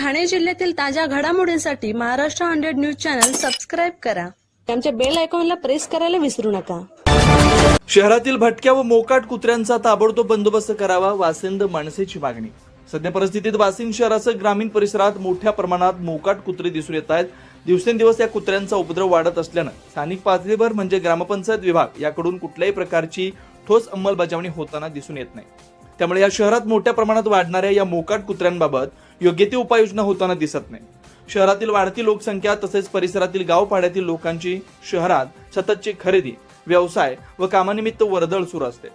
ठाणे जिल्ह्यातील ताज्या घडामोडींसाठी Maharashtra hundred news channel subscribe करा. आमच्या बेल आयकॉनला प्रेस करायला विसरू नका. शहरातील भटक्या व मोकाट कुत्र्यांचा ताबडतोब बंदोबस्त करावा वासिंद माणसेची मागणी. सध्या परिस्थितीत वासिंद शहरासह ग्रामीण परिसरात मोठ्या प्रमाणात मोकाट कुत्रे दिसून येत आहेत. दिवसेंदिवस या कुत्र्यांचा उपद्रव वाढत असल्यानं स्थानिक पातळीवर म्हणजे ग्रामपंचायत विभाग याकडून कुठल्याही प्रकारची ठोस अंमलबजावणी होताना दिसून येत नाही. त्यामुळे या शहरात मोठ्या प्रमाणात वाढणाऱ्या या मोकाट कुत्र्यांबाबत योग्य ती उपाययोजना होताना दिसत नाही. शहरातील वाढती लोकसंख्या तसेच परिसरातील गावपाड्यातील लोकांची शहरात सततची खरेदी व्यवसाय व कामानिमित्त वर्दळ सुरू असते.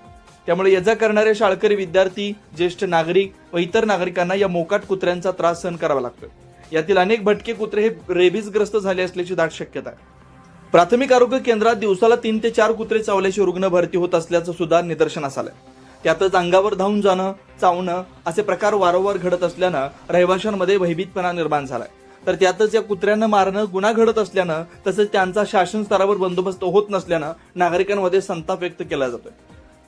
त्यामुळे यजा करणारे शाळकरी विद्यार्थी ज्येष्ठ नागरिक व इतर नागरिकांना या मोकाट कुत्र्यांचा त्रास सहन करावा लागतो यातील अनेक भटके कुत्रे हे रेबीजग्रस्त झाले असल्याची दाट शक्यता आहे. प्राथमिक आरोग्य केंद्रात दिवसाला तीन ते चार कुत्रे चावल्याचे रुग्ण भरती होत असल्याचं सुद्धा निदर्शनास आलंय. त्यातच अंगावर धावून जाणं चावणं असे प्रकार वारंवार घडत असल्यानं रहिवाशांमध्ये भयभीतपणा निर्माण झालाय. तर त्यातच या कुत्र्यांना मारणं गुन्हा घडत असल्यानं तसंच त्यांचा शासन स्तरावर बंदोबस्त होत नसल्यानं नागरिकांमध्ये संताप व्यक्त केला जातोय.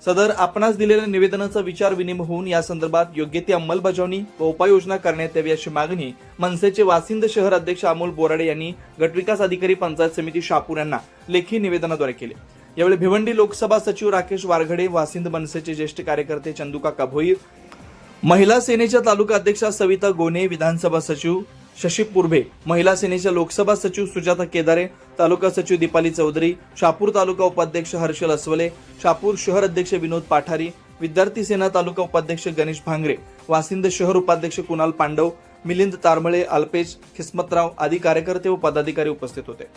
सदर आपणास दिलेल्या निवेदनाचा विचार विनिमय होऊन या संदर्भात योग्य ती अंमलबजावणी व उपाययोजना करण्यात यावी अशी मागणी मनसेचे वासिंद शहर अध्यक्ष अमोल बोराडे यांनी गटविकास अधिकारी पंचायत समिती शापूर यांना लेखी निवेदनाद्वारे केले. यावेळी भिवंडी लोकसभा सचिव राकेश वारघडे वासिंद मनसेचे ज्येष्ठ कार्यकर्ते चंदुका भोईर महिला सेनेच्या तालुका अध्यक्षा सविता गोने विधानसभा सचिव शशी पुरभे महिला सेनेच्या लोकसभा सचिव सुजाता केदारे तालुका सचिव दीपाली चौधरी शापूर तालुका उपाध्यक्ष हर्षल अस्वले शापूर शहर अध्यक्ष विनोद पाठारी विद्यार्थी सेना तालुका उपाध्यक्ष गणेश भांगरे वासिंद शहर उपाध्यक्ष कुणाल पांडव मिलिंद तारमळे अल्पेश खिस्मतराव आदी कार्यकर्ते व पदाधिकारी उपस्थित होते.